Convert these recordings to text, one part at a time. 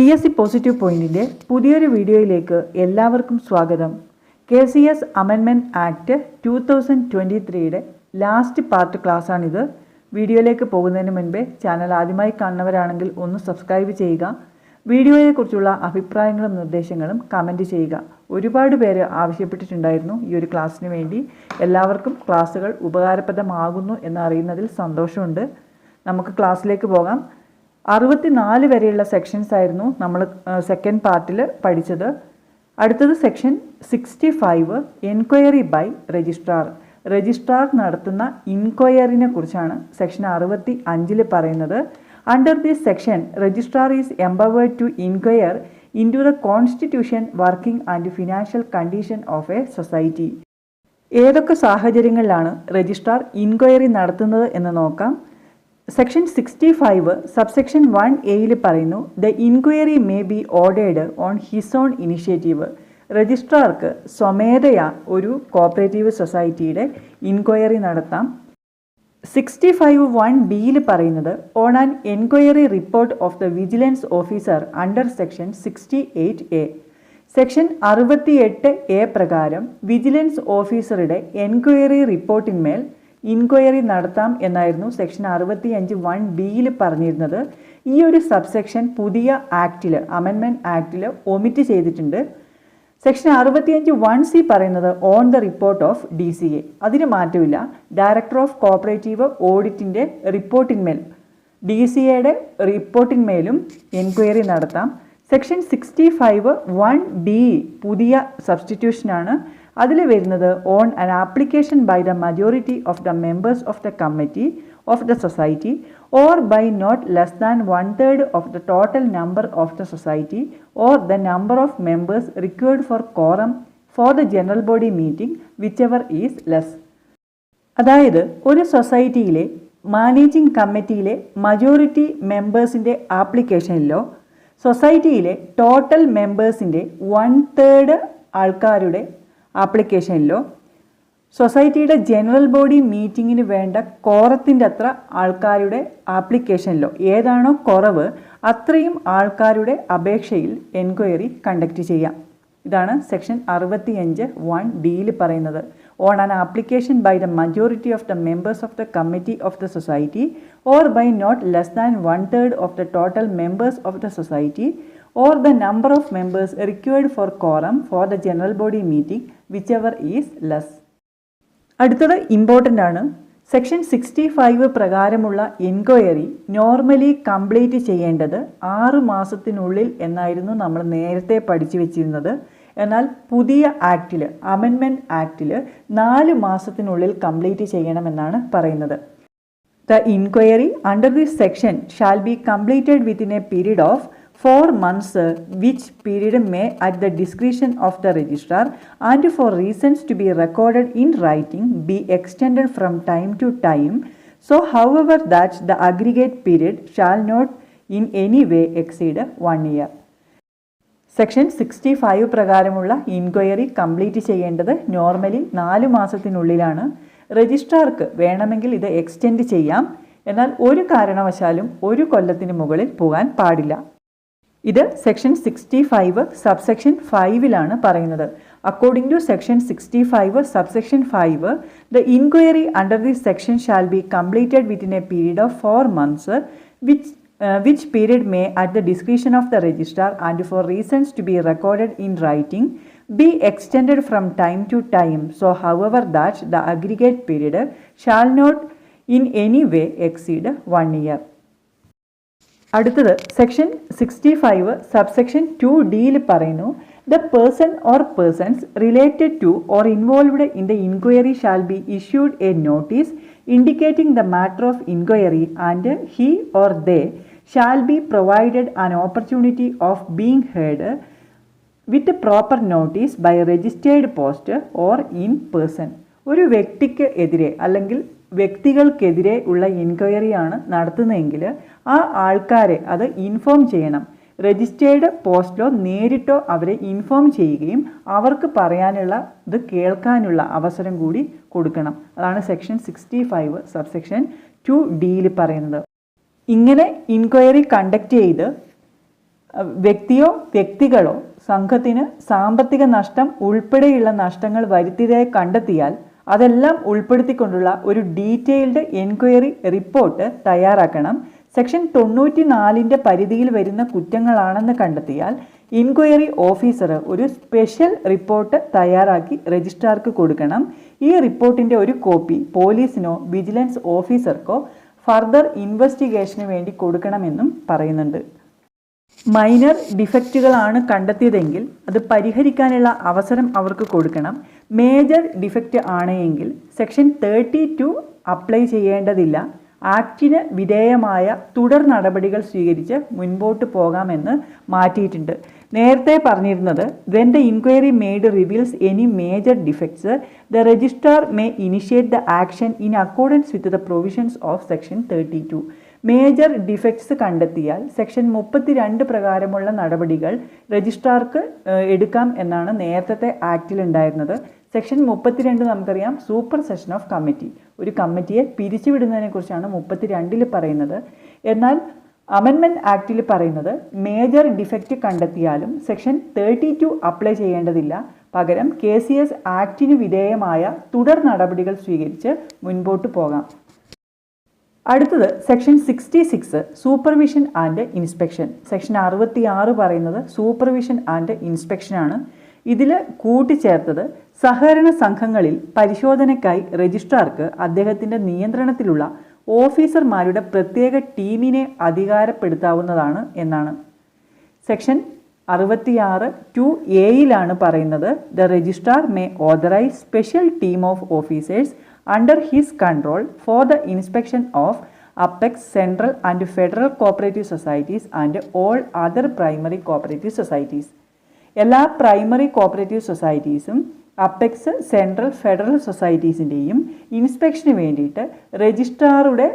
P S C positive പോയിന്റിന്റെ പുതിയൊരു വീഡിയോയിലേക്ക് എല്ലാവർക്കും സ്വാഗതം. കെ സി എസ് അമെൻമെന്റ് ആക്ട് ടു തൗസൻഡ് ട്വന്റി ത്രീയുടെ ലാസ്റ്റ് പാർട്ട് ക്ലാസ്സാണിത് വീഡിയോയിലേക്ക് പോകുന്നതിന് മുൻപേ ചാനൽ ആദ്യമായി കാണുന്നവരാണെങ്കിൽ ഒന്ന് സബ്സ്ക്രൈബ് ചെയ്യുക. വീഡിയോയെക്കുറിച്ചുള്ള അഭിപ്രായങ്ങളും നിർദ്ദേശങ്ങളും കമന്റ് ചെയ്യുക. ഒരുപാട് പേര് ആവശ്യപ്പെട്ടിട്ടുണ്ടായിരുന്നു ഈ ഒരു ക്ലാസ്സിന് വേണ്ടി. എല്ലാവർക്കും ക്ലാസ്സുകൾ ഉപകാരപ്രദമാകുന്നു എന്നറിയുന്നതിൽ സന്തോഷമുണ്ട്. നമുക്ക് ക്ലാസ്സിലേക്ക് പോകാം. അറുപത്തിനാല് വരെയുള്ള സെക്ഷൻസ് ആയിരുന്നു നമ്മൾ സെക്കൻഡ് പാർട്ടിൽ പഠിച്ചത്. അടുത്തത് section sixty five enquiry by registrar registrar നടത്തുന്ന ഇൻക്വയറിനെ കുറിച്ചാണ് സെക്ഷൻ അറുപത്തി അഞ്ചിൽ പറയുന്നത്. Under this section registrar is empowered to inquire into the constitution working and financial condition of a society ഏതൊക്കെ സാഹചര്യങ്ങളിലാണ് രജിസ്ട്രാർ ഇൻക്വയറി നടത്തുന്നത് എന്ന് നോക്കാം. Section sixty five subsection one എയിൽ പറയുന്നു the inquiry may be ordered on his own initiative. രജിസ്ട്രാർക്ക് സ്വമേധയാ ഒരു cooperative സൊസൈറ്റിയുടെ ഇൻക്വയറി നടത്താം. സിക്സ്റ്റി ഫൈവ് വൺ ബിയിൽ പറയുന്നത് on an enquiry report of the vigilance officer under section sixty eight A. Section അറുപത്തിയെട്ട് A പ്രകാരം വിജിലൻസ് ഓഫീസറുടെ എൻക്വയറി റിപ്പോർട്ടിന്മേൽ ഇൻക്വയറി നടത്താം എന്നായിരുന്നു സെക്ഷൻ അറുപത്തിയഞ്ച് വൺ ബിയിൽ പറഞ്ഞിരുന്നത്. ഈ ഒരു സബ്സെക്ഷൻ പുതിയ ആക്റ്റിൽ അമെൻമെന്റ് ആക്റ്റിൽ ഒമിറ്റ് ചെയ്തിട്ടുണ്ട്. സെക്ഷൻ അറുപത്തിയഞ്ച് വൺ സി പറയുന്നത് on the report of D C A അതിന് മാറ്റമില്ല. ഡയറക്ടർ ഓഫ് കോപ്പറേറ്റീവ് ഓഡിറ്റിന്റെ റിപ്പോർട്ടിന്മേൽ ഡി സി എയുടെ റിപ്പോർട്ടിന്മേലും എൻക്വയറി നടത്താം. Section sixty five one B പുതിയ സബ്സ്റ്റിറ്റ്യൂഷനാണ് അതിൽ വരുന്നത് on an application by the majority of the members of the committee of the society or by not less than one third of the total number of the society or the number of members required for quorum for the general body meeting whichever is less അതായത് ഒരു സൊസൈറ്റിയിലെ managing കമ്മിറ്റിയിലെ majority മെമ്പേഴ്സിന്റെ ആപ്ലിക്കേഷനിലോ സൊസൈറ്റിയിലെ total മെമ്പേഴ്സിന്റെ one third ആൾക്കാരുടെ ആപ്ലിക്കേഷനിലോ. സൊസൈറ്റിയുടെ ജനറൽ ബോഡി മീറ്റിങ്ങിന് വേണ്ട കോറത്തിന്റെ അത്ര ആൾക്കാരുടെ ആപ്ലിക്കേഷനിലോ. ഏതാണോ കുറവ് അത്രയും ആൾക്കാരുടെ അപേക്ഷയിൽ എൻക്വയറി കണ്ടക്റ്റ് ചെയ്യാം. ഇതാണ് സെക്ഷൻ അറുപത്തിയഞ്ച് വൺ ഡിയിൽ പറയുന്നത്. On an application by the majority of the members of the committee of the society or by not less than one third of the total members of the society or the number of members required for quorum for the general body meeting whichever is less അടുത്തത് important ആണ്. Section sixty five പ്രകാരമുള്ള enquiry normally complete ചെയ്യേണ്ടത് ആറ് മാസത്തിനുള്ളിൽ എന്നായിരുന്നു നമ്മൾ നേരത്തെ പഠിച്ചു വെച്ചിരുന്നത്. എന്നാൽ പുതിയ ആക്റ്റിൽ അമെൻമെന്റ് ആക്റ്റിൽ നാല് മാസത്തിനുള്ളിൽ കംപ്ലീറ്റ് ചെയ്യണമെന്നാണ് പറയുന്നത്. The inquiry under this section shall be completed within a period of four months uh, which period may at the discretion of the registrar and for reasons to be recorded in writing be extended from time to time so however that the aggregate period shall not in any way exceed one year section sixty five പ്രകാരമുള്ള inquiry complete ചെയ്യേണ്ടത് normally നാല് മാസത്തിനുള്ളിലാണ് രജിസ്ട്രാർക്ക് വേണമെങ്കിൽ ഇത് extend ചെയ്യാം എന്നാൽ ഒരു കാരണവശാലും ഒരു കൊല്ലത്തിന് മുകളിൽ പോകാൻ പാടില്ല ഇത് സെക്ഷൻ സിക്സ്റ്റി ഫൈവ് സബ്സെക്ഷൻ ഫൈവിലാണ് പറയുന്നത്. According to section sixty five subsection five the inquiry under this section shall be completed within a period of four months which which period may at the description of the registrar and for reasons to be recorded in writing be extend from time to time so however that the aggregate period shall not in any way exceed one year അടുത്തത് section sixty five subsection two ഡിയിൽ പറയുന്നു the person or persons related to or involved in the inquiry shall be issued a notice indicating the matter of inquiry and he or they shall be provided an opportunity of being heard with proper notice by registered post or in person ഒരു വ്യക്തിക്ക് എതിരെ അല്ലെങ്കിൽ വ്യക്തികൾക്കെതിരെ ഉള്ള ഇൻക്വയറിയാണ് നടത്തുന്നതെങ്കിൽ ആ ആൾക്കാരെ അത് inform ചെയ്യണം. Registered പോസ്റ്റിലോ നേരിട്ടോ അവരെ ഇൻഫോം ചെയ്യുകയും അവർക്ക് പറയാനുള്ള ഇത് കേൾക്കാനുള്ള അവസരം കൂടി കൊടുക്കണം. അതാണ് section sixty five subsection two ഡിയിൽ പറയുന്നത്. ഇങ്ങനെ ഇൻക്വയറി കണ്ടക്ട് ചെയ്ത് വ്യക്തിയോ വ്യക്തികളോ സംഘത്തിന് സാമ്പത്തിക നഷ്ടം ഉൾപ്പെടെയുള്ള നഷ്ടങ്ങൾ വരുത്തിയതായി കണ്ടെത്തിയാൽ അതെല്ലാം ഉൾപ്പെടുത്തിക്കൊണ്ടുള്ള ഒരു ഡീറ്റെയിൽഡ് എൻക്വയറി റിപ്പോർട്ട് തയ്യാറാക്കണം. സെക്ഷൻ തൊണ്ണൂറ്റി നാലിന്റെ പരിധിയിൽ വരുന്ന കുറ്റങ്ങളാണെന്ന് കണ്ടെത്തിയാൽ ഇൻക്വയറി ഓഫീസർ ഒരു സ്പെഷ്യൽ റിപ്പോർട്ട് തയ്യാറാക്കി രജിസ്ട്രാർക്ക് കൊടുക്കണം. ഈ റിപ്പോർട്ടിന്റെ ഒരു കോപ്പി പോലീസിനോ വിജിലൻസ് ഓഫീസർക്കോ ഫർദർ ഇൻവെസ്റ്റിഗേഷന് വേണ്ടി കൊടുക്കണമെന്നും പറയുന്നുണ്ട്. മൈനർ ഡിഫക്റ്റുകളാണ് കണ്ടെത്തിയതെങ്കിൽ അത് പരിഹരിക്കാനുള്ള അവസരം അവർക്ക് കൊടുക്കണം. മേജർ ഡിഫക്റ്റ് ആണെങ്കിൽ സെക്ഷൻ തേർട്ടി ടു അപ്ലൈ ചെയ്യേണ്ടതില്ല. ആക്ടിന് വിധേയമായ തുടർ നടപടികൾ സ്വീകരിച്ച് മുൻപോട്ട് പോകാമെന്ന് മാറ്റിയിട്ടുണ്ട്. നേരത്തെ പറഞ്ഞിരുന്നത് when the inquiry made reveals any major defects the registrar may initiate the action in accordance with the provisions of section thirty two major defects കണ്ടെത്തിയാൽ സെക്ഷൻ മുപ്പത്തിരണ്ട് പ്രകാരമുള്ള നടപടികൾ രജിസ്ട്രാർക്ക് എടുക്കാം എന്നാണ് നേരത്തെ ആക്റ്റിൽ ഉണ്ടായിരുന്നത്. സെക്ഷൻ മുപ്പത്തിരണ്ട് നമുക്കറിയാം. സൂപ്പർ സെഷൻ ഓഫ് കമ്മിറ്റി ഒരു കമ്മിറ്റിയെ പിരിച്ചുവിടുന്നതിനെക്കുറിച്ചാണ് മുപ്പത്തിരണ്ടിൽ പറയുന്നത്. എന്നാൽ അമെൻമെന്റ് ആക്റ്റിൽ പറയുന്നത് മേജർ ഡിഫക്റ്റ് കണ്ടെത്തിയാലും സെക്ഷൻ തേർട്ടി ടു അപ്ലൈ ചെയ്യേണ്ടതില്ല. പകരം കെ സി എസ് ആക്ടിന് വിധേയമായ തുടർ നടപടികൾ സ്വീകരിച്ച് മുൻപോട്ട് പോകാം. അടുത്തത് section sixty six supervision and inspection section അറുപത്തി ആറ് പറയുന്നത് സൂപ്പർവിഷൻ ആൻഡ് ഇൻസ്പെക്ഷനാണ് ഇതിൽ കൂട്ടിച്ചേർത്തത് സഹകരണ സംഘങ്ങളിൽ പരിശോധനയ്ക്കായി രജിസ്ട്രാർക്ക് അദ്ദേഹത്തിന്റെ നിയന്ത്രണത്തിലുള്ള ഓഫീസർമാരുടെ പ്രത്യേക ടീമിനെ അധികാരപ്പെടുത്താവുന്നതാണ് എന്നാണ്. സെക്ഷൻ അറുപത്തിയാറ് ടു എയിലാണ് പറയുന്നത് the registrar may authorise special team of officers under his control for the inspection of apex central and federal cooperative societies and all other primary cooperative societies. എല്ലാ പ്രൈമറി കോപ്പറേറ്റീവ് സൊസൈറ്റീസും apex central federal സൊസൈറ്റീസിന്റെയും ഇൻസ്പെക്ഷന് വേണ്ടിയിട്ട് രജിസ്ട്രാറുടെ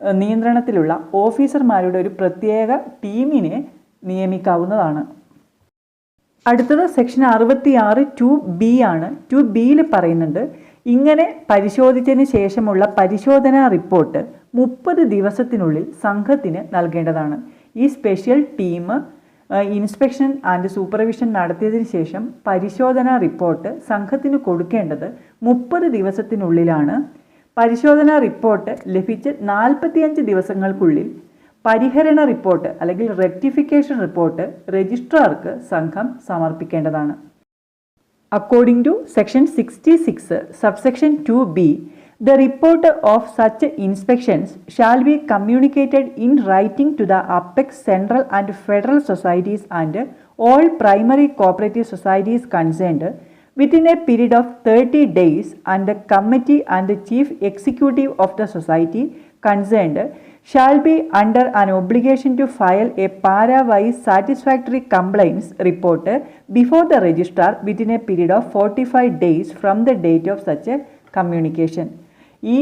നിയന്ത്രണത്തിലുള്ള ഓഫീസർമാരുടെ ഒരു പ്രത്യേക ടീമിനെ നിയമിക്കാവുന്നതാണ്. അടുത്തത് സെക്ഷൻ അറുപത്തി ആറ് ടു ബി ആണ്. ടു ബിയിൽ പറയുന്നുണ്ട് ഇങ്ങനെ പരിശോധിച്ചതിന് ശേഷമുള്ള പരിശോധനാ റിപ്പോർട്ട് മുപ്പത് ദിവസത്തിനുള്ളിൽ സംഘത്തിന് നൽകേണ്ടതാണ്. ഈ special team inspection and supervision നടത്തിയതിന് ശേഷം പരിശോധനാ റിപ്പോർട്ട് സംഘത്തിന് കൊടുക്കേണ്ടത് മുപ്പത് ദിവസത്തിനുള്ളിലാണ്. പരിശോധനാ റിപ്പോർട്ട് ലഭിച്ച് നാൽപ്പത്തിയഞ്ച് ദിവസങ്ങൾക്കുള്ളിൽ പരിഹരണ റിപ്പോർട്ട് അല്ലെങ്കിൽ റെക്ടിഫിക്കേഷൻ റിപ്പോർട്ട് രജിസ്ട്രാർക്ക് സംഘം സമർപ്പിക്കേണ്ടതാണ്. According to section 66, subsection 2b, the report of such inspections shall be communicated in writing to the Apex Central and Federal Societies and all primary cooperative societies concerned within a period of 30 days and the committee and the chief executive of the society concerned shall be under an obligation to file a para-wise satisfactory complaints report before the registrar within a period of 45 days from the date of such a communication. ഈ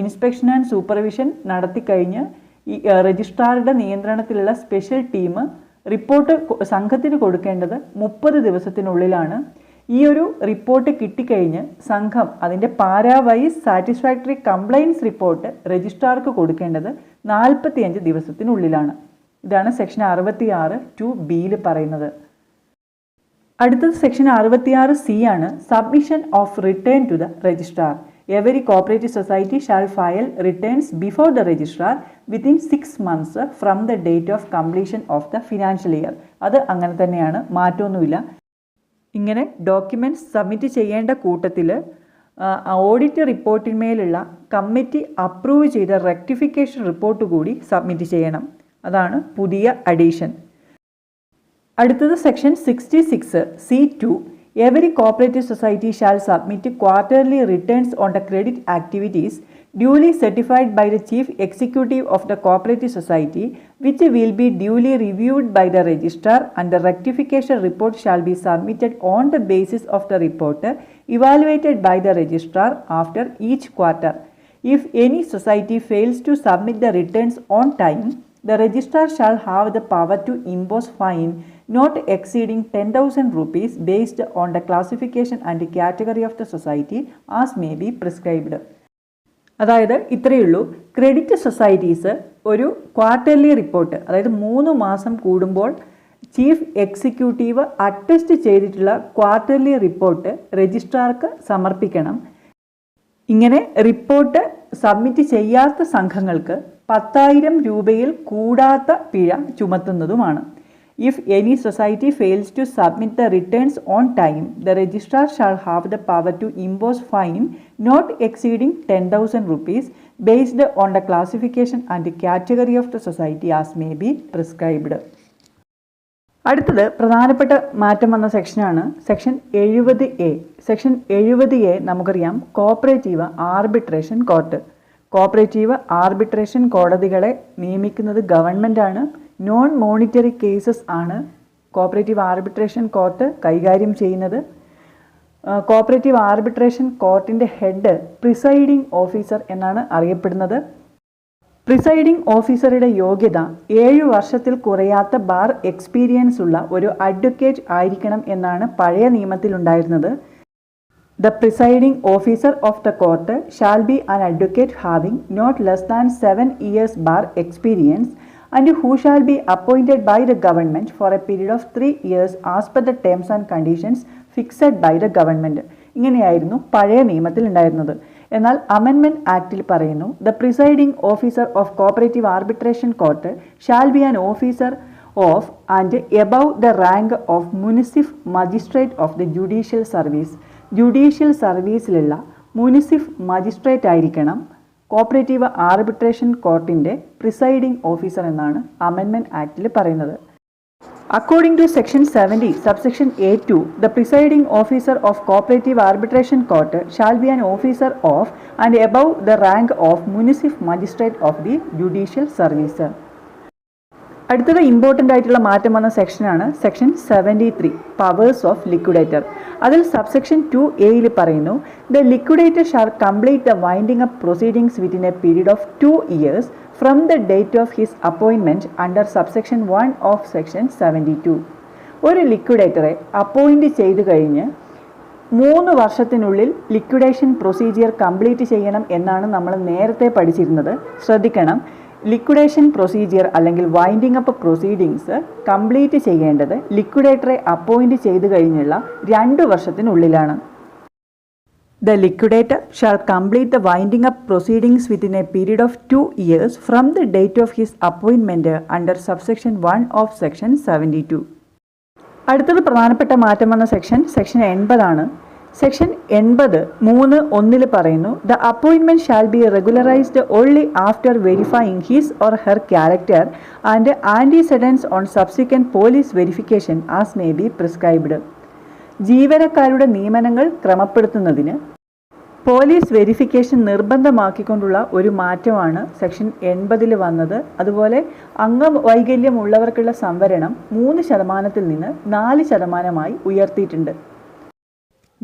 inspection and supervision നടത്തിക്കഴിഞ്ഞ് ഈ രജിസ്ട്രാറുടെ നിയന്ത്രണത്തിലുള്ള special team report സംഘത്തിന് കൊടുക്കേണ്ടത് മുപ്പത് ദിവസത്തിനുള്ളിലാണ്. ഈ ഒരു റിപ്പോർട്ട് കിട്ടിക്കഴിഞ്ഞ് സംഘം അതിന്റെ പാരാവൈസ് സാറ്റിസ്ഫാക്ടറി കംപ്ലയിൻസ് റിപ്പോർട്ട് രജിസ്ട്രാർക്ക് കൊടുക്കേണ്ടത് നാൽപ്പത്തിയഞ്ച് ദിവസത്തിനുള്ളിലാണ്. ഇതാണ് സെക്ഷൻ അറുപത്തി ആറ് ടു ബിയിൽ പറയുന്നത്. അടുത്തത് സെക്ഷൻ അറുപത്തിയാറ് സി ആണ് submission of return to the registrar every cooperative society shall file returns before the registrar within six months from the date of completion of the financial year അത് അങ്ങനെ തന്നെയാണ്. മാറ്റമൊന്നുമില്ല. ഇങ്ങനെ ഡോക്യുമെന്റ്സ് സബ്മിറ്റ് ചെയ്യേണ്ട കൂട്ടത്തിൽ audit റിപ്പോർട്ടിന്മേലുള്ള committee approve ചെയ്ത rectification report കൂടി സബ്മിറ്റ് ചെയ്യണം. അതാണ് പുതിയ അഡീഷൻ അടുത്തത് section sixty six C two Every cooperative society shall submit quarterly returns on the credit activities duly certified by the chief executive of the cooperative society which will be duly reviewed by the registrar and the rectification report shall be submitted on the basis of the report evaluated by the registrar after each quarter. If any society fails to submit the returns on time, the registrar shall have the power to impose fine not exceeding 10,000 rupees based on the classification and category of the society as may be prescribed. അതായത് ഇത്രയേ ഉള്ളൂ. Credit societies ഒരു quarterly report അതായത് മൂന്ന് മാസം കൂടുമ്പോൾ chief executive attest ചെയ്തിട്ടുള്ള quarterly report രജിസ്ട്രാർക്ക് സമർപ്പിക്കണം. ഇങ്ങനെ റിപ്പോർട്ട് സബ്മിറ്റ് ചെയ്യാത്ത സംഘങ്ങൾക്ക് പത്തായിരം രൂപയിൽ കൂടാത്ത പിഴ ചുമത്തുന്നതുമാണ്. Any society fails to submit the returns on time the registrar shall have the power to impose fine not exceeding ten thousand rupees based on the classification and category of the society as may be prescribed അടുത്തത് പ്രധാനപ്പെട്ട മാറ്റം വന്ന സെക്ഷനാണ് section എഴുപത് A section എഴുപത് A നമുക്കറിയാം cooperative arbitration court cooperative arbitration കോടതികളെ നിയമിക്കുന്നത് ഗവൺമെന്റാണ് നോൺ മോണിറ്ററി കേസസ് ആണ് കോപ്പറേറ്റീവ് ആർബിട്രേഷൻ കോർട്ട് കൈകാര്യം ചെയ്യുന്നത്. കോപ്പറേറ്റീവ് ആർബിട്രേഷൻ കോർട്ടിന്റെ ഹെഡ് പ്രിസൈഡിംഗ് ഓഫീസർ എന്നാണ് അറിയപ്പെടുന്നത്. പ്രിസൈഡിംഗ് ഓഫീസറുടെ യോഗ്യത ഏഴ് വർഷത്തിൽ കുറയാത്ത ബാർ എക്സ്പീരിയൻസ് ഉള്ള ഒരു അഡ്വക്കേറ്റ് ആയിരിക്കണം എന്നാണ് പഴയ നിയമത്തിലുണ്ടായിരുന്നത് the presiding officer of the court shall be an advocate having not less than seven years bar experience and who shall be appointed by the government for a period of three years as per the terms and conditions fixed by the government ഇങ്ങനെയായിരുന്നു പഴയ നിയമത്തിൽ ഉണ്ടായിരുന്നത്. എന്നാൽ അമെൻമെന്റ് ആക്ടിൽ പറയുന്നു the presiding officer of cooperative arbitration court shall be an officer of and above the rank of munsif magistrate of the judicial service judicial സർവീസിലുള്ള munsiff magistrate ആയിരിക്കണം cooperative arbitration കോർട്ടിന്റെ പ്രിസൈഡിംഗ് ഓഫീസർ എന്നാണ് അമെൻമെന്റ് ആക്ടിൽ പറയുന്നത് According to Section 70, subsection A2, the presiding officer of Cooperative Arbitration Court shall be an officer of and above the rank of Municipal Magistrate of the Judicial Service. അടുത്തത് important ആയിട്ടുള്ള മാറ്റം വന്ന സെക്ഷനാണ് section seventy three powers of liquidator അതിൽ subsection two എയിൽ പറയുന്നു the liquidator shall complete the winding up proceedings within a period of two years from the date of his അപ്പോയിൻമെന്റ് under subsection one of section seventy two ഒരു ലിക്വിഡേറ്ററെ appoint ചെയ്തു കഴിഞ്ഞ് മൂന്ന് വർഷത്തിനുള്ളിൽ liquidation procedure complete ചെയ്യണം എന്നാണ് നമ്മൾ നേരത്തെ പഠിച്ചിരുന്നത്. ശ്രദ്ധിക്കണം. ലിക്വിഡേഷൻ പ്രൊസീജിയർ അല്ലെങ്കിൽ വൈൻഡിംഗ് അപ്പ് പ്രൊസീഡിങ്സ് കംപ്ലീറ്റ് ചെയ്യേണ്ടത് ലിക്വിഡേറ്ററെ അപ്പോയിന്റ് ചെയ്തു കഴിഞ്ഞുള്ള രണ്ട് വർഷത്തിനുള്ളിലാണ്. The liquidator shall complete the winding up proceedings within a period of two years from the date of his അപ്പോയിൻമെന്റ് under subsection one of section seventy two അടുത്തത് പ്രധാനപ്പെട്ട മാറ്റം വന്ന section section എൺപതാണ്. സെക്ഷൻ എൺപത് മൂന്ന് ഒന്നിൽ പറയുന്നു the അപ്പോയിൻമെന്റ് shall be regularised only after verifying his or her character and antecedents on subsequent police verification as may be prescribed ജീവനക്കാരുടെ നിയമനങ്ങൾ ക്രമപ്പെടുത്തുന്നതിന് പോലീസ് വെരിഫിക്കേഷൻ നിർബന്ധമാക്കിക്കൊണ്ടുള്ള ഒരു മാറ്റമാണ് സെക്ഷൻ എൺപതിൽ വന്നത്. അതുപോലെ അംഗവൈകല്യമുള്ളവർക്കുള്ള സംവരണം മൂന്ന് ശതമാനത്തിൽ നിന്ന് നാല് ശതമാനമായി ഉയർത്തിയിട്ടുണ്ട്.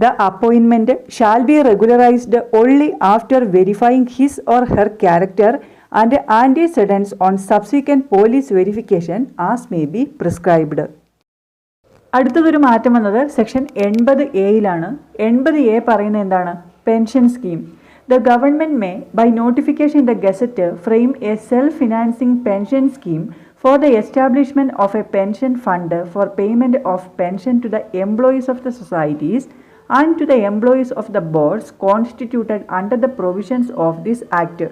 The അപ്പോയിൻമെന്റ് shall be regularised only after verifying his or her character and antecedents on subsequent police verification as may be prescribed അടുത്തതൊരു മാറ്റം വന്നത് സെക്ഷൻ എൺപത് എയിലാണ് എൺപത് എ പറയുന്നത് എന്താണ്? Pension scheme the government may by notification the gazette frame a self financing pension scheme for the establishment of a pension fund for payment of pension to the employees of the societies and to the employees of the boards constituted under the provisions of this act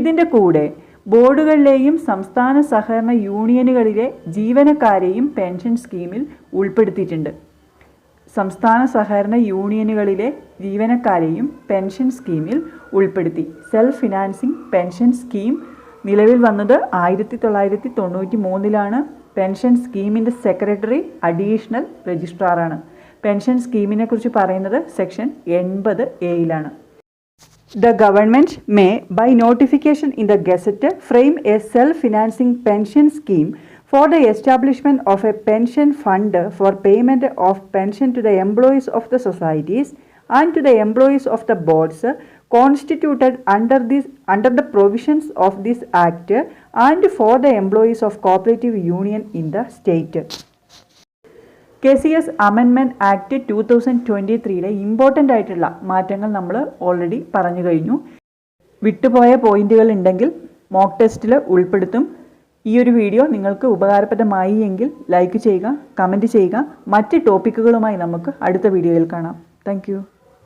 ഇതിന്റെ കൂടെ ബോർഡുകളിലെയും സംസ്ഥാന സഹകരണ യൂണിയനുകളിലെ ജീവനക്കാരെയും pension സ്കീമിൽ ഉൾപ്പെടുത്തിയിട്ടുണ്ട്. സംസ്ഥാന സഹകരണ യൂണിയനുകളിലെ ജീവനക്കാരെയും പെൻഷൻ സ്കീമിൽ ഉൾപ്പെടുത്തി. സെൽഫ് ഫിനാൻസിംഗ് പെൻഷൻ സ്കീം നിലവിൽ വന്നത് ആയിരത്തി തൊള്ളായിരത്തി തൊണ്ണൂറ്റി മൂന്നിലാണ് പെൻഷൻ സ്കീമിന്റെ സെക്രട്ടറി അഡീഷണൽ രജിസ്ട്രാറാണ്. പെൻഷൻ സ്കീമിനെ കുറിച്ച് പറയുന്നത് സെക്ഷൻ എൺപത് എയിലാണ് The government may, by notification in the Gazette, frame a self-financing pension scheme for the establishment of a pension fund for payment of pension to the employees of the societies and to the employees of the boards constituted under this under the provisions of this act and for the employees of cooperative union in the state. K C S അമെൻമെന്റ് act two thousand twenty ത്രീയിലെ important ആയിട്ടുള്ള മാറ്റങ്ങൾ നമ്മൾ already പറഞ്ഞു കഴിഞ്ഞു. വിട്ടുപോയ പോയിന്റുകൾ ഉണ്ടെങ്കിൽ mock ടെസ്റ്റിൽ ഉൾപ്പെടുത്തും. ഈ ഒരു വീഡിയോ നിങ്ങൾക്ക് ഉപകാരപ്രദമായി എങ്കിൽ ലൈക്ക് ചെയ്യുക കമന്റ് ചെയ്യുക. മറ്റ് ടോപ്പിക്കുകളുമായി നമുക്ക് അടുത്ത വീഡിയോയിൽ കാണാം. താങ്ക്